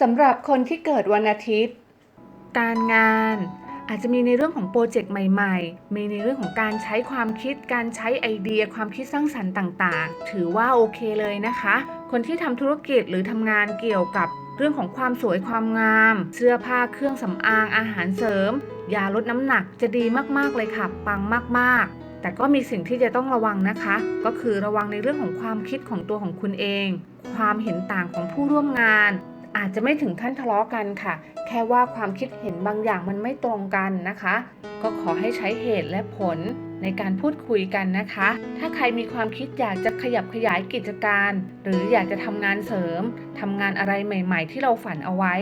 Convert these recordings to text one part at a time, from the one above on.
สำหรับคนที่เกิดวันอาทิตย์ การงานอาจจะมีในเรื่องของโปรเจกต์ใหม่ ๆ มีในเรื่องของการใช้ความคิด การใช้ไอเดีย ความคิดสร้างสรรค์ต่างๆ ถือว่าโอเคเลยนะคะ คนที่ทำธุรกิจหรือทำงานเกี่ยวกับเรื่องของความสวยความงาม เสื้อผ้าเครื่องสำอางอาหารเสริม ยาลดน้ำหนักจะดีมากๆเลยค่ะ ปังมากๆแต่ก็มีสิ่งที่จะต้องระวังนะคะ ก็คือระวังในเรื่องของความคิดของตัวของคุณเอง ความเห็นต่างของผู้ร่วมงาน อาจจะไม่ถึงขั้นทะเลาะกันค่ะ แค่ว่าความคิดเห็นบางอย่างมันไม่ตรงกันนะคะ ก็ขอให้ใช้เหตุและผลในการพูดคุยกันนะคะ ถ้าใครมีความคิดอยากจะขยับขยายกิจการ หรืออยากจะทำงานเสริมทำงานอะไรใหม่ ๆ ที่เราฝันเอาไว้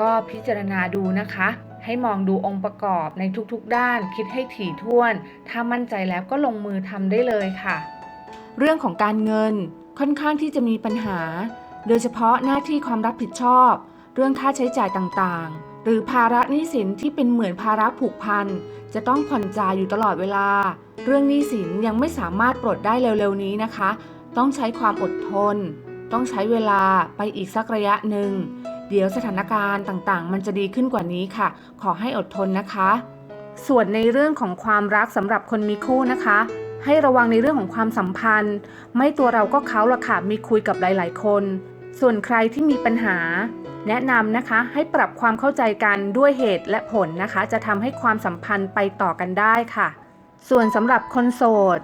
ก็พิจารณาดูนะคะ ให้มองดูองค์ประกอบในทุกๆด้าน คิดให้ถี่ถ้วน ถ้ามั่นใจแล้วก็ลงมือทำได้เลยค่ะ เรื่องของการเงินค่อนข้างที่จะมีปัญหา โดยเฉพาะหน้าที่ความรับผิดชอบ เรื่องค่าใช้จ่ายต่างๆ หรือภาระหนี้สินที่เป็นเหมือนภาระผูกพัน จะต้องผ่อนจ่ายอยู่ตลอดเวลา เรื่องหนี้สินยังไม่สามารถปลดได้เร็วๆนี้นะคะ ต้องใช้ความอดทน ต้องใช้เวลาไปอีกสักระยะหนึ่ง เดี๋ยวสถานการณ์ต่างๆ มันจะดีขึ้นกว่านี้ค่ะ ขอให้อดทนนะคะ ส่วนในเรื่องของความรักสำหรับคนมีคู่นะคะให้ระวังในเรื่องของความสัมพันธ์ ไม่ตัวเราก็เขาละค่ะมีคุยกับหลาย ๆ คน ส่วนใครที่มีปัญหา แนะนำนะคะให้ปรับความเข้าใจกันด้วยเหตุและผลนะคะ จะทำให้ความสัมพันธ์ไปต่อกันได้ค่ะ ส่วนสำหรับคนโสด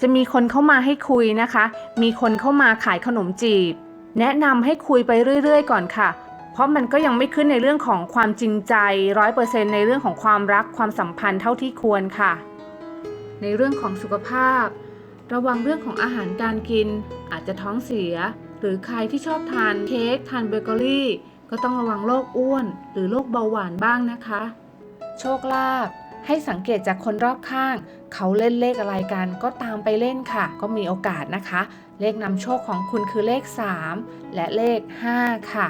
จะมีคนเข้ามาให้คุยนะคะ มีคนเข้ามาขายขนมจีบ แนะนำให้คุยไปเรื่อย ๆ ก่อนค่ะ เพราะมันก็ยังไม่ขึ้นในเรื่องของความจริงใจร้อยเปอร์เซ็นในเรื่องของความรักความสัมพันธ์เท่าที่ควรค่ะ ในเรื่องของสุขภาพ ระวังเรื่องของอาหารการกินอาจจะท้องเสีย หรือใครที่ชอบทานเค้กทานเบเกอรี่ ก็ต้องระวังโรคอ้วน หรือโรคเบาหวานบ้างนะคะ โชคลาภให้สังเกตจากคนรอบข้าง เขาเล่นเลขอะไรกันก็ตามไปเล่นค่ะ ก็มีโอกาสนะคะ เลขนำโชคของคุณคือเลข 3 และเลข 5 ค่ะ